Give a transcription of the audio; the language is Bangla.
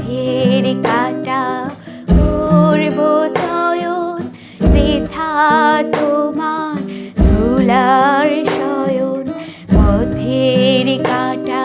অন্ধের কাটা করব চয়ন যেথা তোমার ধুলার শয়ন পথের কাটা।